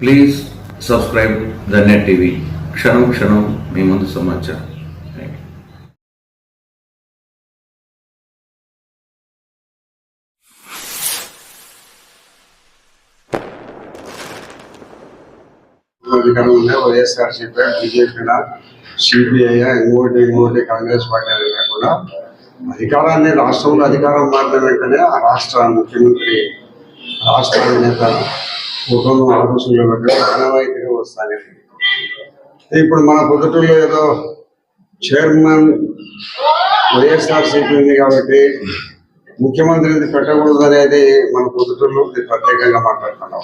Please subscribe the net TV క్షణం క్షణం మీ ముందు సమాచారం. వైఎస్ఆర్ యూ బీజేపీ సిపిఐ ఇంకోటి ఇంకోటి కాంగ్రెస్ పార్టీ అని కాకుండా అధికారాన్ని రాష్ట్రంలో అధికారం మారిన వెంటనే ఆ రాష్ట్ర ముఖ్యమంత్రి రాష్ట్ర నేత కుటుంబం ఆఫీసుల్లో ఆనవాయితీగా వస్తానే ఇప్పుడు మన పొద్దుటూరులో ఏదో చైర్మన్ వైఎస్ఆర్సీపీ ఉంది కాబట్టి ముఖ్యమంత్రిని పెట్టకూడదు అనేది మన పొద్దుటూరులో ప్రత్యేకంగా మాట్లాడుతున్నాం.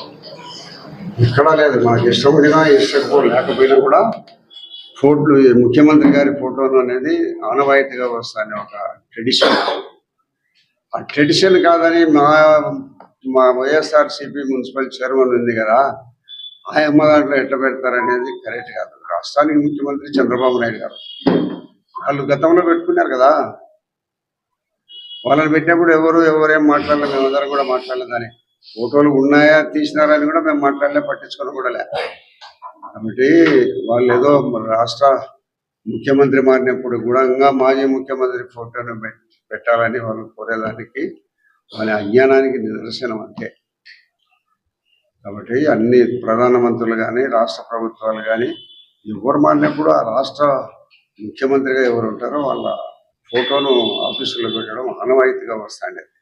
ఇక్కడ లేదు. మనకి ఇష్టం ఉన్నా ఇష్టం లేకపోయినా కూడా ఫోటోలు ముఖ్యమంత్రి గారి ఫోటోలు అనేది ఆనవాయితీగా వస్తాయని ఒక ట్రెడిషన్. ఆ ట్రెడిషన్ కాదని మా మా వైఎస్ఆర్సీపీ మున్సిపల్ చైర్మన్ ఉంది కదా ఆ అమ్మ దాంట్లో ఎట్లా పెడతారనేది కరెక్ట్ కాదు. రాష్ట్రానికి ముఖ్యమంత్రి చంద్రబాబు నాయుడు గారు. వాళ్ళు గతంలో పెట్టుకున్నారు కదా. వాళ్ళని పెట్టినప్పుడు ఎవరు ఎవరేం మాట్లాడలేదు మేమందరం కూడా మాట్లాడలేదని ఫోటోలు ఉన్నాయా తీసినారా అని కూడా మేము మాట్లాడలే పట్టించుకోవడం కూడా లే. కాబట్టి వాళ్ళు ఏదో రాష్ట్ర ముఖ్యమంత్రి మారినప్పుడు కూడా ఇంకా మాజీ ముఖ్యమంత్రి ఫోటోను పెట్టాలని వాళ్ళు కోరేదానికి వాళ్ళ అజ్ఞానానికి నిదర్శనం అంతే. కాబట్టి అన్ని ప్రధానమంత్రులు కానీ రాష్ట్ర ప్రభుత్వాలు కానీ ఎవరు మారినప్పుడు ఆ రాష్ట్ర ముఖ్యమంత్రిగా ఎవరు ఉంటారో వాళ్ళ ఫోటోను ఆఫీసులో పెట్టడం ఆనవాయితీగా వస్తాండేది.